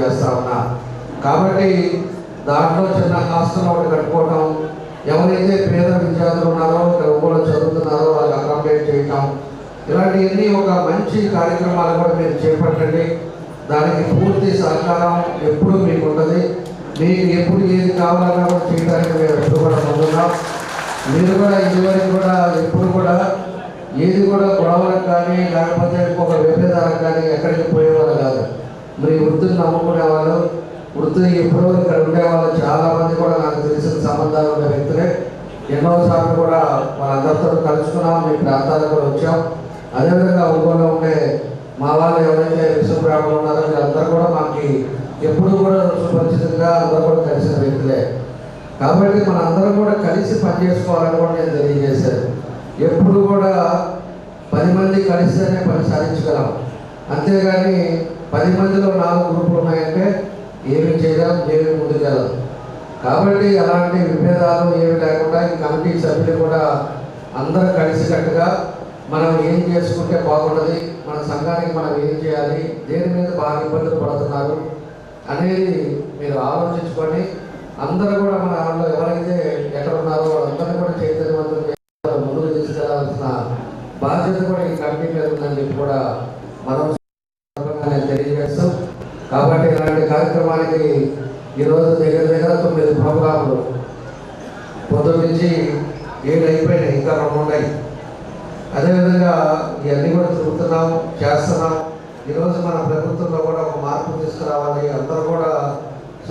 చేస్తా ఉన్నా. కాబట్టి దాంట్లో చిన్న హాస్టల్ ఒకటి కట్టుకోవటం ఎవరైతే పేద విద్యార్థులు ఉన్నారో ఊళ్ళో చదువుతున్నారో వాళ్ళకి అకామిడేట్ చేయటం ఇలాంటివన్నీ ఒక మంచి కార్యక్రమాలు కూడా మీరు చేపట్టండి. దానికి పూర్తి సహకారం ఎప్పుడు మీకు ఉంటుంది. మీకు ఎప్పుడు ఏది కావాలన్నా కూడా చేయడానికి మేము ఎప్పుడు కూడా ముందున్నాం. మీరు కూడా ఇదివరకు కూడా ఎప్పుడు కూడా ఏది కూడా గొడవలకు కానీ లేకపోతే ఒక విభేదాలకు కానీ ఎక్కడికి పోయేవాళ్ళు కాదు. మరి వృత్తిని నమ్ముకునేవాళ్ళు వృత్తిని ఎప్పుడో ఇక్కడ ఉండేవాళ్ళు చాలా మంది కూడా నాకు తెలిసిన సంబంధాలు ఉన్న వ్యక్తులే. ఎన్నోసార్లు కూడా వాళ్ళందరితో కలుసుకున్నాం మీ ప్రాంతాలకు కూడా వచ్చాం. అదేవిధంగా ఒంగోలులో ఉండే మా వాళ్ళు ఎవరైతే విశ్వబ్రాహ్మణులు ఉన్నారో వీళ్ళందరూ కూడా మాకు ఎప్పుడు కూడా సుపరిచితంగా అందరూ కూడా కలిసిన వ్యక్తులే. కాబట్టి మన అందరం కూడా కలిసి పనిచేసుకోవాలని కూడా నేను తెలియజేశాను. ఎప్పుడు కూడా పది మంది కలిస్తేనే పని సాధించగలం. అంతేగాని పది మందిలో నాలుగు గ్రూపులు ఉన్నాయంటే ఏమి చేయలేం ఏమి చేయాలి కాబట్టి అలాంటి విభేదాలు ఏమి లేకుండా ఈ కమిటీ సభ్యులు కూడా అందరూ కలిసికట్టుగా మనం ఏం చేసుకుంటే బాగుంటుంది మన సంఘానికి మనం ఏం చేయాలి దేని మీద బాగా ఇబ్బందులు పడుతున్నారు అనేది మీరు ఆలోచించుకొని అందరూ కూడా మన వాళ్ళు ఎవరైతే ఎక్కడ ఉన్నారో వాళ్ళందరినీ కూడా చైతన్యవంతం చేయాలి, ముందుకు తీసుకెళ్ళాల్సిన బాధ్యత కూడా ఈ కమిటీ మీద ఉందని చెప్పి కూడా మనం కాబట్టి ఇలాంటి కార్యక్రమానికి ఈరోజు దగ్గర దగ్గర తొమ్మిది ప్రోగ్రాములు. పొద్దున్న నుంచి ఏడు అయిపోయినాయి ఇంకా రెండు ఉన్నాయి. అదేవిధంగా ఇవన్నీ కూడా తిరుగుతున్నాం చేస్తున్నాం. ఈరోజు మన ప్రభుత్వంలో కూడా ఒక మార్పు తీసుకురావాలి. అందరూ కూడా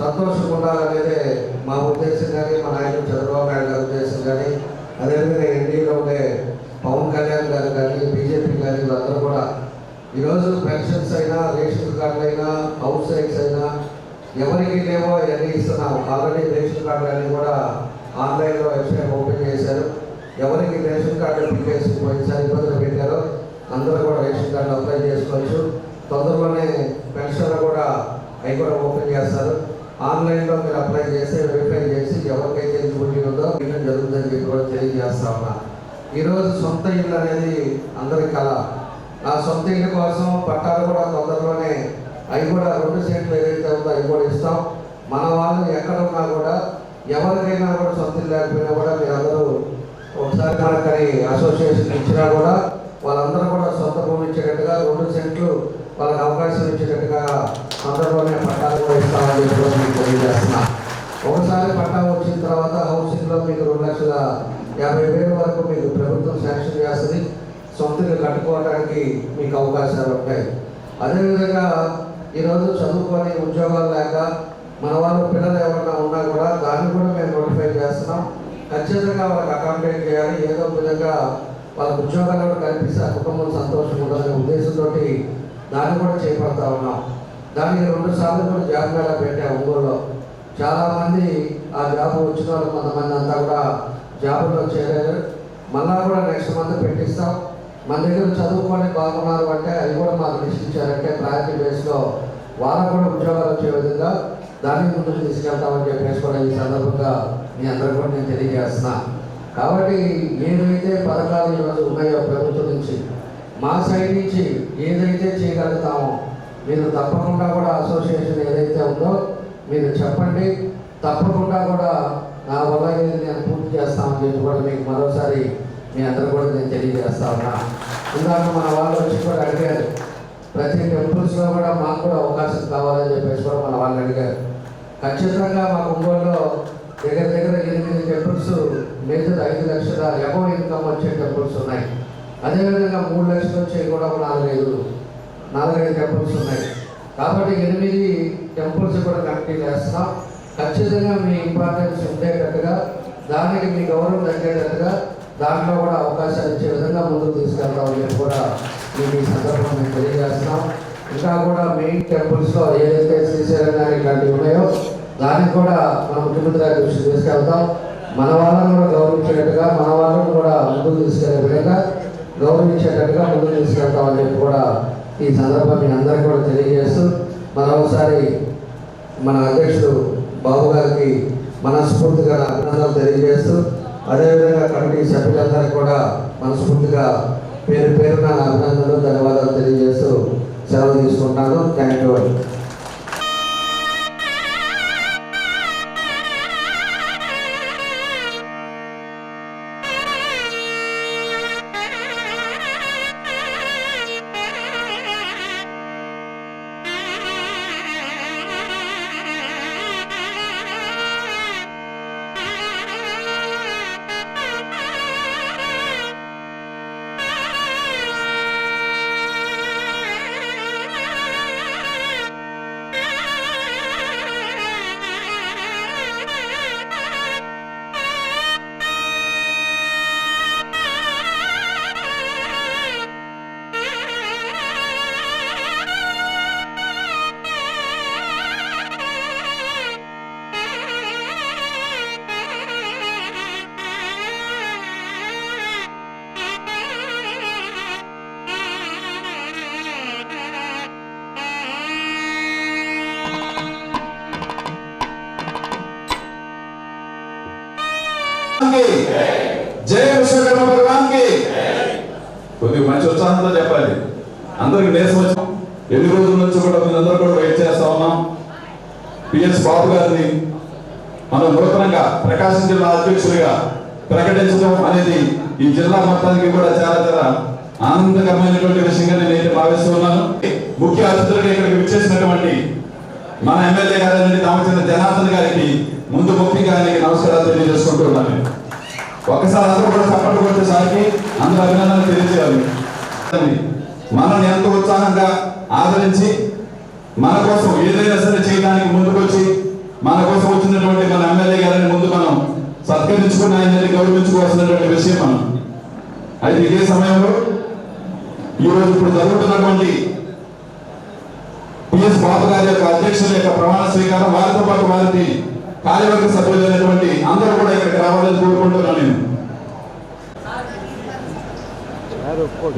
సంతోషంగా ఉండాలనేదే మా ఉద్దేశం కానీ మా నాయకుడు చంద్రబాబు నాయుడు గారి ఉద్దేశం కానీ అదేవిధంగా ఎన్డీలో ఉండే పవన్ కళ్యాణ్ గారు కానీ బీజేపీ కానీ వీళ్ళందరూ కూడా ఈరోజు పెన్షన్స్ అయినా రేషన్ కార్డులు అయినా హౌస్ రైట్స్ అయినా ఎవరికి లేవో అవన్నీ ఇస్తున్నాం ఆల్రెడీ రేషన్ కార్డులు అన్నీ కూడా ఆన్లైన్లో వెబ్సైట్ ఓపెన్ చేశారు. ఎవరికి రేషన్ కార్డు అప్లికేషన్ పోయినసారి ఇబ్బందులు పెట్టారో అందరూ కూడా రేషన్ కార్డు అప్లై చేసుకోవచ్చు. తొందరలోనే పెన్షన్లు కూడా అవి కూడా ఓపెన్ చేస్తారు. ఆన్లైన్లో మీరు అప్లై చేసి వెరిఫై చేసి ఎవరికైతే ఎలిజిబిలిటీ ఉందో ఇల్లు జరుగుతుందని చెప్పి కూడా తెలియజేస్తా ఉన్నా. ఈరోజు సొంత ఇల్లు అనేది అందరి కళ. ఆ సొంత ఇల్లు కోసం పట్టాలు కూడా తొందరలోనే అవి కూడా రెండు సెంట్లు ఏదైతే ఉందో అవి కూడా ఇస్తాం. మన వాళ్ళు ఎక్కడ ఉన్నా కూడా ఎవరికైనా కూడా సొంత ఇల్లు లేకపోయినా కూడా మీరందరూ ఒకసారి మనకని అసోసియేషన్ ఇచ్చినా కూడా వాళ్ళందరూ కూడా సొంత భూమి ఇచ్చేటట్టుగా రెండు సెంట్లు వాళ్ళకి అవకాశం ఇచ్చేటట్టుగా అందరిలోనే పట్టాలు కూడా ఇస్తామని చెప్పి మీకు తెలియజేస్తున్నా. ఒకసారి పట్టా వచ్చిన తర్వాత హౌసింగ్లో మీకు రెండు లక్షల యాభై వేల వరకు మీకు ప్రభుత్వం శాంక్షన్ చేస్తుంది. సొంతంగా కట్టుకోవడానికి మీకు అవకాశాలు ఉంటాయి. అదేవిధంగా ఈరోజు చదువుకొని ఉద్యోగాలు లేక మన వాళ్ళ పిల్లలు ఎవరైనా ఉన్నా కూడా దాన్ని కూడా మేము నోటిఫై చేస్తున్నాం. ఖచ్చితంగా వాళ్ళకి అకామిడేట్ చేయాలి. ఏదో విధంగా వాళ్ళ ఉద్యోగాలు కూడా కల్పిస్తే ఆ కుటుంబం సంతోషం ఉండాలనే ఉద్దేశంతో దాన్ని కూడా చేపడతా ఉన్నాం. దానికి రెండు సార్లు కూడా జాబ్ మేళా పెట్టాం ఒంగోలులో. చాలామంది ఆ జాబ్ వచ్చిన వాళ్ళు కొంతమంది అంతా కూడా జాబుల్లో చేరారు. మళ్ళా కూడా నెక్స్ట్ మంత్ పెట్టిస్తాం. మన దగ్గర చదువుకొని బాగున్నారు అంటే అది కూడా మాకు లిస్ట్ ఇచ్చారంటే ప్రయారిటీ బేస్లో వాళ్ళకు కూడా ఉద్యోగాలు వచ్చే విధంగా దాన్ని ముందుకు తీసుకెళ్తామని చెప్పేసి కూడా ఈ సందర్భంగా మీ అందరూ కూడా నేను తెలియజేస్తున్నా. కాబట్టి ఏదైతే పథకాలు ఈరోజు ఉన్నాయో ప్రభుత్వం నుంచి మా సైడ్ నుంచి ఏదైతే చేయగలుగుతామో మీరు తప్పకుండా కూడా అసోసియేషన్ ఏదైతే ఉందో మీరు చెప్పండి. తప్పకుండా కూడా నా వల్ల నేను పూర్తి చేస్తామని చెప్పి కూడా మీకు మరోసారి మీ అందరూ కూడా నేను తెలియజేస్తా ఉన్నా ఇందాక మన వాళ్ళు వచ్చి కూడా అడిగారు ప్రతి టెంపుల్స్లో కూడా మాకు కూడా అవకాశం కావాలని చెప్పేసి కూడా మన వాళ్ళు అడిగారు. ఖచ్చితంగా మా ఒంగోలులో దగ్గర దగ్గర ఎనిమిది టెంపుల్స్ మేజర్ ఐదు లక్షల ఎబో ఇన్కమ్ వచ్చే టెంపుల్స్ ఉన్నాయి. అదేవిధంగా మూడు లక్షలు వచ్చే కూడా ఒక నాలుగైదు నాలుగైదు టెంపుల్స్ ఉన్నాయి. కాబట్టి ఎనిమిది టెంపుల్స్ కూడా కమిటీ చేస్తాం. ఖచ్చితంగా మీ ఇంపార్టెన్స్ ఉండేటట్టుగా దానికి మీ గౌరవం తగ్గేటట్టుగా దాంట్లో కూడా అవకాశాలు ఇచ్చే విధంగా ముందుకు తీసుకెళ్తామని చెప్పి కూడా మీకు ఈ సందర్భంగా మేము తెలియజేస్తున్నాం. ఇంకా కూడా మెయిన్ టెంపుల్స్లో ఏదైతే శ్రీశైలం ఇలాంటివి ఉన్నాయో దానికి కూడా మన ముఖ్యమంత్రి గారి తీసుకెళ్తాం మన వాళ్ళని కూడా గౌరవించేటట్టుగా మన వాళ్ళను కూడా ముందుకు తీసుకెళ్ళే విధంగా గౌరవించేటట్టుగా ముందుకు తీసుకెళ్తామని చెప్పి కూడా ఈ సందర్భం మీ అందరికీ కూడా తెలియజేస్తూ మరొకసారి మన అధ్యక్షుడు బాబు గారికి మనస్ఫూర్తిగా అభినందనలు తెలియజేస్తూ అదేవిధంగా కమిటీ సభ్యులందరికీ కూడా మనస్ఫూర్తిగా పేరు పేరున అభినందనలు ధన్యవాదాలు తెలియజేస్తూ సెలవు తీసుకుంటాను థ్యాంక్ యూ. మంచి ఉత్సాహంతో చెప్పాలి. అందరికి దేశం వచ్చాం ఎన్ని రోజుల నుంచి కూడా మీరందరూ కూడా వెయిట్ చేస్తా ఉన్నాం. పిఎస్ బాబు గారిని మనం నూతనంగా ప్రకాశం జిల్లా అధ్యక్షుడిగా ప్రకటించడం అనేది ఈ జిల్లా మొత్తానికి కూడా చాలా చాలా ఆనందకరమైనటువంటి విషయంగా నేనైతే భావిస్తున్నాను. ముఖ్య అతిథులుగా ఇక్కడికి విచ్చేసినటువంటి మన ఎమ్మెల్యే గారైన రామచంద్ర జనార్దన్ గారికి ముందు ముఖ్యంగా ఆయనకి నమస్కారాలు తెలియజేసుకుంటున్నాను ఒక్కసారి అందరూ కూడా సపోర్ట్ కొట్టేసరికి అందరూ అభినందనలు తెలియజేయాలి. మనల్ని ఎంత ఉత్సాహంగా ఆదరించి మన కోసం ఏదైనా సరే చేయడానికి ముందుకొచ్చి మన కోసం వచ్చినటువంటి మన ఎమ్మెల్యే గారిని ముందు మనం సత్కరించుకుని ఆయన్ని గౌరవించుకోవాల్సినటువంటి విషయం మనం. అయితే ఇదే సమయంలో ఈరోజు ఇప్పుడు జరుగుతున్నటువంటి పిఎస్ బాబు గారి యొక్క అధ్యక్షుల యొక్క ప్రమాణ స్వీకారం వారితో పాటు వారికి కార్యవర్గ సభ్యులైనటువంటి అందరూ కూడా ఇక్కడికి రావాలని కోరుకుంటున్నాను నేను.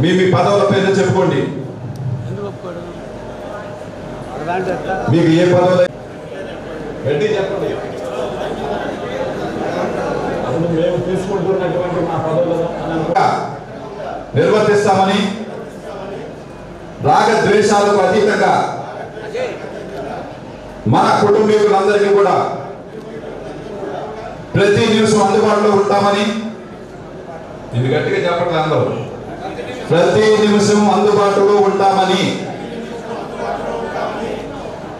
మీ మీ పదవుల పేరు చెప్పుకోండి. మీకు ఏ పదవులు? రెడ్డి చెప్పండి. మేము తీసుకుంటున్నటువంటి మా పదవులను నిర్వర్తిస్తామని రాగ ద్వేషాలకు అతీతంగా మన కుటుంబీకులందరికీ కూడా ప్రతి నిమిషం అందుబాటులో ఉంటామని ఇది గట్టిగా చెప్పట్లే అందరూ. ప్రతి నిమిషం అందుబాటులో ఉంటామని.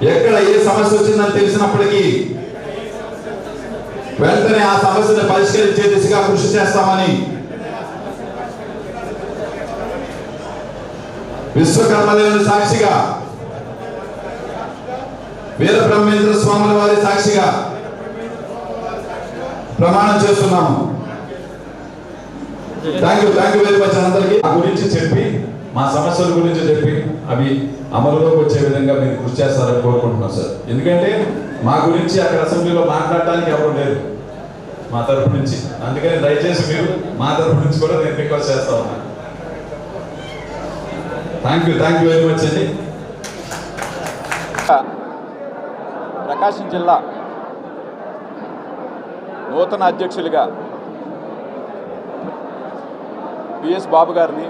ఎక్కడ ఏ సమస్య వచ్చిందని తెలిసినప్పటికీ వెంటనే ఆ సమస్యను పరిష్కరించే దిశగా కృషి చేస్తామని. విశ్వకర్మదేవుని సాక్షిగా వీరబ్రహ్మేంద్ర స్వాముల వారి సాక్షిగా ప్రమాణం చేస్తున్నాము. Thank you thank you very much అందరికీ. గురించి చెప్పి మా సమస్యల గురించి చెప్పి అవి అమలులోకి వచ్చే విధంగా మీరు కృషి చేస్తారని కోరుకుంటున్నాం సార్. ఎందుకంటే మా గురించి అక్కడ అసెంబ్లీలో మాట్లాడటానికి ఎవరు లేరు. మా తరపు నుంచి. అందుకని దయచేసి మీరు మా తరపు నుంచి కూడా నేను రిక్వెస్ట్ చేస్తా ఉన్నాను thank you thank you very much అండి. ప్రకాశం జిల్లా నూతన అధ్యక్షులుగా బిఎస్ బాబు గారిని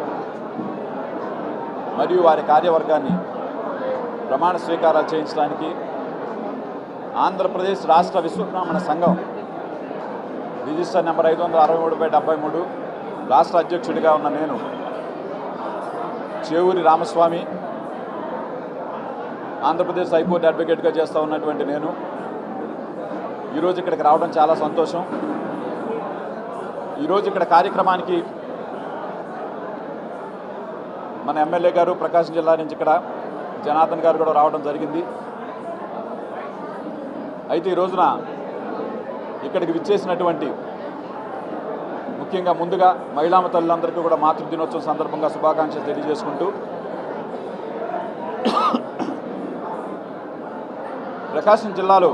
మరియు వారి కార్యవర్గాన్ని ప్రమాణ స్వీకారాలు చేయించడానికి ఆంధ్రప్రదేశ్ రాష్ట్ర విశ్వబ్రాహ్మణ సంఘం రిజిస్టర్ నెంబర్ ఐదు వందల అరవై మూడు బై డెబ్బై మూడు రాష్ట్ర అధ్యక్షుడిగా ఉన్న నేను చేవూరి రామస్వామి ఆంధ్రప్రదేశ్ హైకోర్టు అడ్వకేట్గా చేస్తూ ఉన్నటువంటి నేను. ఈరోజు ఇక్కడికి రావడం చాలా సంతోషం. ఈరోజు ఇక్కడ కార్యక్రమానికి మన ఎమ్మెల్యే గారు ప్రకాశం జిల్లా నుంచి ఇక్కడ జనార్దన్ గారు కూడా రావడం జరిగింది. అయితే ఈ రోజున ఇక్కడికి విచ్చేసినటువంటి ముఖ్యంగా ముందుగా మహిళా తల్లులందరికీ కూడా మాతృ దినోత్సవం సందర్భంగా శుభాకాంక్షలు తెలియజేసుకుంటూ ప్రకాశం జిల్లాలో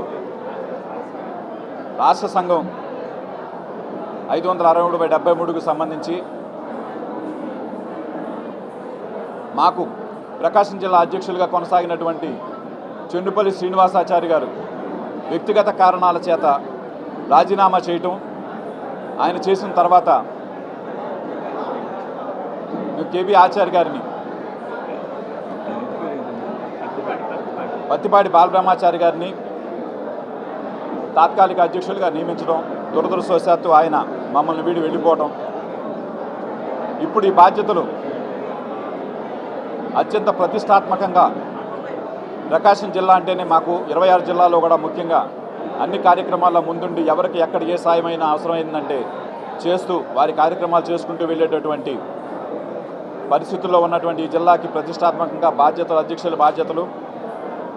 రాష్ట్ర సంఘం ఐదు వందల అరవై మూడు బై డెబ్బై మూడుకు సంబంధించి మాకు ప్రకాశం జిల్లా అధ్యక్షులుగా కొనసాగినటువంటి చెండుపల్లి శ్రీనివాసాచారి గారు వ్యక్తిగత కారణాల చేత రాజీనామా చేయటం ఆయన చేసిన తర్వాత కేబి ఆచార్య గారిని పత్తిపాటి బాలబ్రహ్మాచారి గారిని తాత్కాలిక అధ్యక్షులుగా నియమించడం దురదృష్టవశాత్తు ఆయన మమ్మల్ని వీడి వెళ్ళిపోవడం ఇప్పుడు ఈ బాధ్యతలు అత్యంత ప్రతిష్టాత్మకంగా ప్రకాశం జిల్లా అంటేనే మాకు ఇరవై ఆరు జిల్లాలో కూడా ముఖ్యంగా అన్ని కార్యక్రమాల్లో ముందుండి ఎవరికి ఎక్కడ ఏ సాయమైనా అవసరమైందంటే చేస్తూ వారి కార్యక్రమాలు చేసుకుంటూ వెళ్ళేటటువంటి పరిస్థితుల్లో ఉన్నటువంటి ఈ జిల్లాకి ప్రతిష్టాత్మకంగా బాధ్యతలు అధ్యక్షుల బాధ్యతలు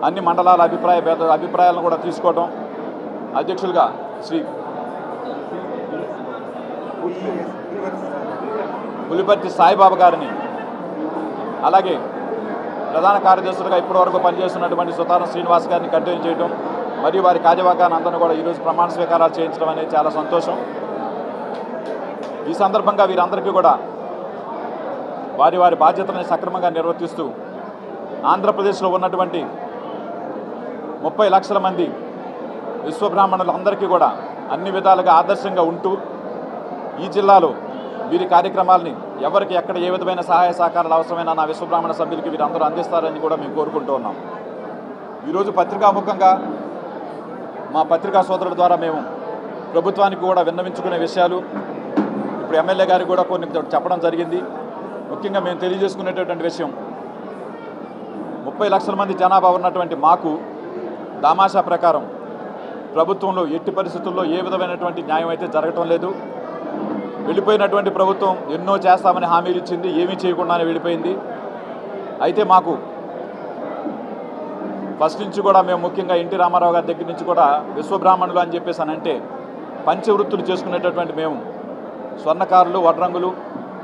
అన్ని మండలాల అభిప్రాయ భేద అభిప్రాయాలను కూడా తీసుకోవడం అధ్యక్షులుగా శ్రీ పులిపర్తి సాయిబాబా గారిని అలాగే ప్రధాన కార్యదర్శులుగా ఇప్పటివరకు పనిచేస్తున్నటువంటి సుతారం శ్రీనివాస్ గారిని కంటిన్యూ చేయడం మరియు వారి కార్యవర్గాన్ని అందరినీ కూడా ఈరోజు ప్రమాణ స్వీకారాలు చేయించడం అనేది చాలా సంతోషం. ఈ సందర్భంగా వీరందరికీ కూడా వారి వారి బాధ్యతలను సక్రమంగా నిర్వర్తిస్తూ ఆంధ్రప్రదేశ్లో ఉన్నటువంటి ముప్పై లక్షల మంది విశ్వబ్రాహ్మణులు అందరికీ కూడా అన్ని విధాలుగా ఆదర్శంగా ఉంటూ ఈ జిల్లాలో వీరి కార్యక్రమాలని ఎవరికి ఎక్కడ ఏ విధమైన సహాయ సహకారాలు అవసరమైన నా విశ్వబ్రాహ్మణ సభ్యులకి వీరందరూ అందిస్తారని కూడా మేము కోరుకుంటూ ఉన్నాం. ఈరోజు పత్రికాముఖంగా మా పత్రికా సోదరుల ద్వారా మేము ప్రభుత్వానికి కూడా విన్నవించుకునే విషయాలు ఇప్పుడు ఎమ్మెల్యే గారికి కూడా కొన్ని చెప్పడం జరిగింది. ముఖ్యంగా మేము తెలియజేసుకునేటటువంటి విషయం ముప్పై లక్షల మంది జనాభా ఉన్నటువంటి మాకు దామాషా ప్రకారం ప్రభుత్వంలో ఎట్టి పరిస్థితుల్లో ఏ విధమైనటువంటి న్యాయం అయితే జరగటం లేదు. వెళ్ళిపోయినటువంటి ప్రభుత్వం ఎన్నో చేస్తామని హామీలు ఇచ్చింది ఏమీ చేయకుండానే వెళ్ళిపోయింది. అయితే మాకు ఫస్ట్ నుంచి కూడా మేము ముఖ్యంగా ఎన్టీ రామారావు గారి దగ్గర నుంచి కూడా విశ్వబ్రాహ్మణులు అని చెప్పేసి అంటే పంచవృత్తులు చేసుకునేటటువంటి మేము స్వర్ణకారులు వడ్రంగులు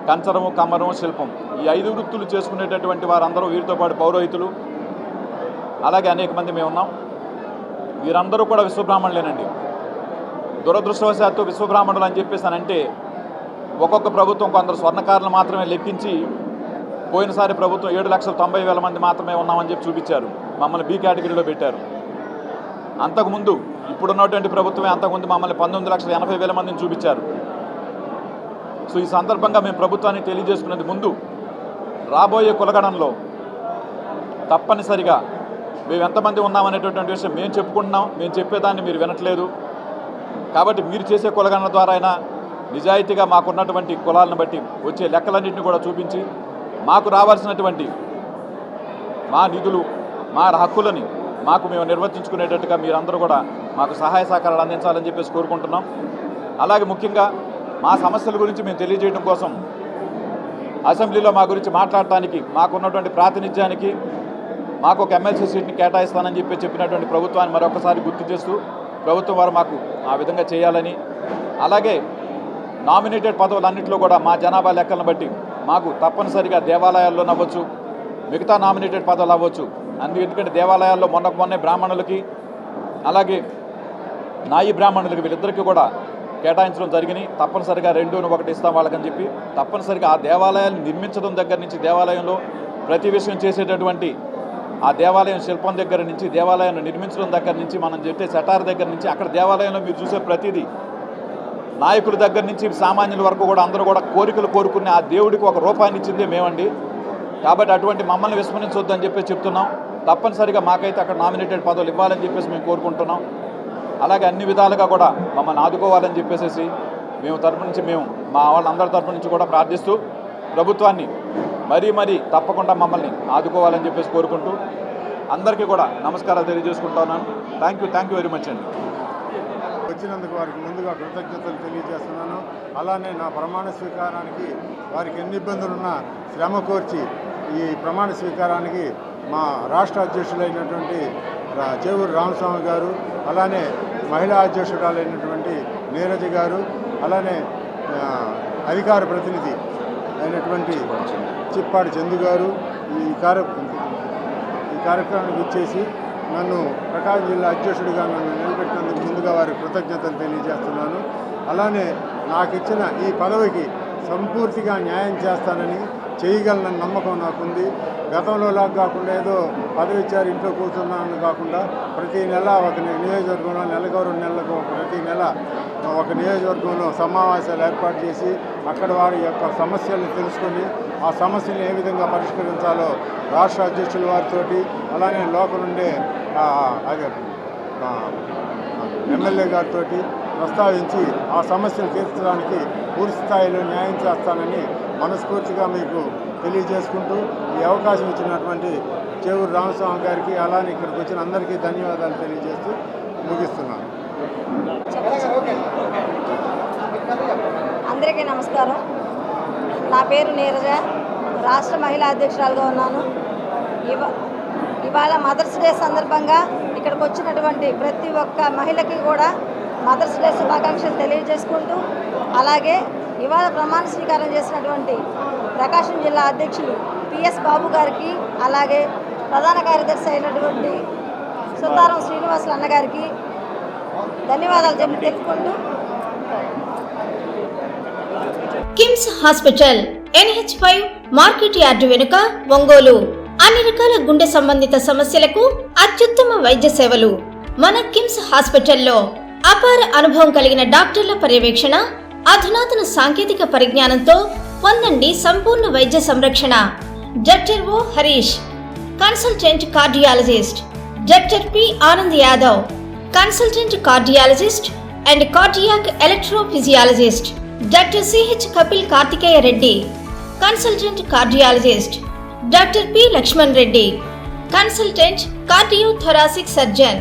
కంచరము కమ్మరము శిల్పం. ఈ ఐదు వృత్తులు చేసుకునేటటువంటి వారందరూ వీరితో పాటు పౌరోహితులు అలాగే అనేక మంది మేము ఉన్నాం. వీరందరూ కూడా విశ్వబ్రాహ్మణులేనండి. దురదృష్టవశాత్తు విశ్వబ్రాహ్మణులు అని చెప్పేసి అంటే ఒక్కొక్క ప్రభుత్వం కొందరు స్వర్ణకారులు మాత్రమే లెక్కించి పోయినసారి ప్రభుత్వం ఏడు లక్షల తొంభై వేల మంది మాత్రమే ఉన్నామని చెప్పి చూపించారు. మమ్మల్ని బి కేటగిరీలో పెట్టారు. అంతకుముందు ఇప్పుడున్నటువంటి ప్రభుత్వమే అంతకుముందు మమ్మల్ని పంతొమ్మిది లక్షల ఎనభై వేల మందిని చూపించారు. సో ఈ సందర్భంగా మేము ప్రభుత్వానికి తెలియజేసుకునేది ముందు రాబోయే కులగణంలో తప్పనిసరిగా మేము ఎంతమంది ఉన్నామనేటటువంటి విషయం మేము చెప్పుకుంటున్నాం. మేము చెప్పేదాన్ని మీరు వినట్లేదు. కాబట్టి మీరు చేసే కులగణన ద్వారా అయినా నిజాయితీగా మాకున్నటువంటి కులాలను బట్టి వచ్చే లెక్కలన్నింటినీ కూడా చూపించి మాకు రావాల్సినటువంటి మా నిధులు మా హక్కులని మాకు మేము నిర్వర్తించుకునేటట్టుగా మీరందరూ కూడా మాకు సహాయ సహకారాలు అందించాలని చెప్పేసి కోరుకుంటున్నాం. అలాగే ముఖ్యంగా మా సమస్యల గురించి మేము తెలియజేయడం కోసం అసెంబ్లీలో మా గురించి మాట్లాడటానికి మాకున్నటువంటి ప్రాతినిధ్యానికి మాకు ఒక ఎమ్మెల్సీ సీట్ని కేటాయిస్తానని చెప్పి చెప్పినటువంటి ప్రభుత్వాన్ని మరొకసారి గుర్తు చేస్తూ ప్రభుత్వం వారు మాకు ఆ విధంగా చేయాలని అలాగే నామినేటెడ్ పదవులన్నింటిలో కూడా మా జనాభా లెక్కలను బట్టి మాకు తప్పనిసరిగా దేవాలయాల్లో అవ్వచ్చు మిగతా నామినేటెడ్ పదవులు అవ్వచ్చు. అందు ఎందుకంటే దేవాలయాల్లో మొన్న మొన్నే బ్రాహ్మణులకి అలాగే నాయి బ్రాహ్మణులకి వీళ్ళిద్దరికీ కూడా కేటాయించడం జరిగినాయి తప్పనిసరిగా రెండును ఒకటి ఇస్తాం వాళ్ళకని చెప్పి తప్పనిసరిగా ఆ దేవాలయాన్ని నిర్మించడం దగ్గర నుంచి దేవాలయంలో ప్రతి విషయం చేసేటటువంటి ఆ దేవాలయం శిల్పం దగ్గర నుంచి దేవాలయాన్ని నిర్మించడం దగ్గర నుంచి మనం చెప్పే సెటార్ దగ్గర నుంచి అక్కడ దేవాలయంలో మీరు చూసే ప్రతిదీ నాయకుల దగ్గర నుంచి సామాన్యుల వరకు కూడా అందరూ కూడా కోరికలు కోరుకునే ఆ దేవుడికి ఒక రూపాన్ని ఇచ్చిందే మేమండి. కాబట్టి అటువంటి మమ్మల్ని విస్మరించొద్దని చెప్పేసి చెప్తున్నాం. తప్పనిసరిగా మాకైతే అక్కడ నామినేటెడ్ పదవులు ఇవ్వాలని చెప్పేసి మేము కోరుకుంటున్నాం. అలాగే అన్ని విధాలుగా కూడా మమ్మల్ని ఆదుకోవాలని చెప్పేసి మేము తరపు నుంచి మేము మా వాళ్ళందరి తరపు నుంచి కూడా ప్రార్థిస్తూ ప్రభుత్వాన్ని మరీ మరీ తప్పకుండా మమ్మల్ని ఆదుకోవాలని చెప్పేసి కోరుకుంటూ అందరికీ కూడా నమస్కారాలు తెలియజేసుకుంటున్నాను thank you thank you very much అండి. వచ్చినందుకు వారికి ముందుగా కృతజ్ఞతలు తెలియజేస్తున్నాను. అలానే నా ప్రమాణ స్వీకారానికి వారికి ఎన్ని ఇబ్బందులున్నా శ్రమ కోర్చి ఈ ప్రమాణ స్వీకారానికి మా రాష్ట్ర అధ్యక్షులైనటువంటి రా- చేవూరు రామస్వామి గారు అలానే మహిళా అధ్యక్షురాలైనటువంటి నీరజ గారు అలానే అధికార ప్రతినిధి అయినటువంటి చిప్పాడి చందు గారు ఈ కార్య ఈ కార్యక్రమానికి వచ్చేసి నన్ను ప్రకాశం జిల్లా అధ్యక్షుడిగా నన్ను నిలబెట్టినందుకు ముందుగా వారికి కృతజ్ఞతలు తెలియజేస్తున్నాను. అలానే నాకు ఇచ్చిన ఈ పదవికి సంపూర్తిగా న్యాయం చేస్తానని చేయగలనని నమ్మకం నాకుంది. గతంలో లాగా కాకుండా ఏదో పదవి ఇచ్చారు ఇంట్లో కూర్చున్నాను కాకుండా ప్రతి నెల ఒక నియోజకవర్గంలో నెలకు రెండు నెలలకు ప్రతి నెల ఒక నియోజకవర్గంలో సమావేశాలు ఏర్పాటు చేసి అక్కడ వారి యొక్క సమస్యలను తెలుసుకొని ఆ సమస్యలను ఏ విధంగా పరిష్కరించాలో రాష్ట్ర అధ్యక్షుల వారితోటి అలానే లోకల్ ఉండే అదే ఎమ్మెల్యే గారితో ప్రస్తావించి ఆ సమస్యను తీర్చడానికి పూర్తి స్థాయిలో న్యాయం చేస్తానని మనస్ఫూర్తిగా మీకు తెలియజేసుకుంటూ ఈ అవకాశం ఇచ్చినటువంటి చేవూరు రామస్వామి గారికి అలానే ఇక్కడికి వచ్చిన అందరికీ ధన్యవాదాలు తెలియజేస్తూ ముగిస్తున్నాను. అందరికీ నమస్కారం. నా పేరు నీరజ. రాష్ట్ర మహిళా అధ్యక్షురాలుగా ఉన్నాను. ఇవ ఇవాళ మదర్స్ డే సందర్భంగా ఇక్కడికి వచ్చినటువంటి ప్రతి ఒక్క మహిళకి కూడా మదర్స్ డే శుభాకాంక్షలు తెలియజేసుకుంటూ అలాగే ఇవాళ ప్రమాణ స్వీకారం చేసినటువంటి ప్రకాశం జిల్లా అధ్యక్షులు పిఎస్ బాబు గారికి అలాగే ప్రధాన కార్యదర్శి అయినటువంటి సుతారం శ్రీనివాసులు అన్నగారికి ధన్యవాదాలు చెప్పి తెలుపుకుంటూ. KIMS hospital NH five market yard వెనుక ఒంగోలు. అన్ని రకాల గుండె సంబంధిత సమస్యలకు అత్యుత్తమ వైద్య సేవలు. మన కిమ్స్ హాస్పిటల్లో అపార అనుభవం కలిగిన డాక్టర్ల పర్యవేక్షణ అధునాతన సాంకేతిక పరిజ్ఞానంతో పొందండి సంపూర్ణ వైద్య సంరక్షణ. Doctor O Harish consultant cardiologist. Doctor P Anand Yadav consultant cardiologist and cardiac electrophysiologist. Doctor CH Kapil Karthikeya Reddy consultant cardiologist. Doctor P Laxman Reddy consultant cardio thoracic surgeon.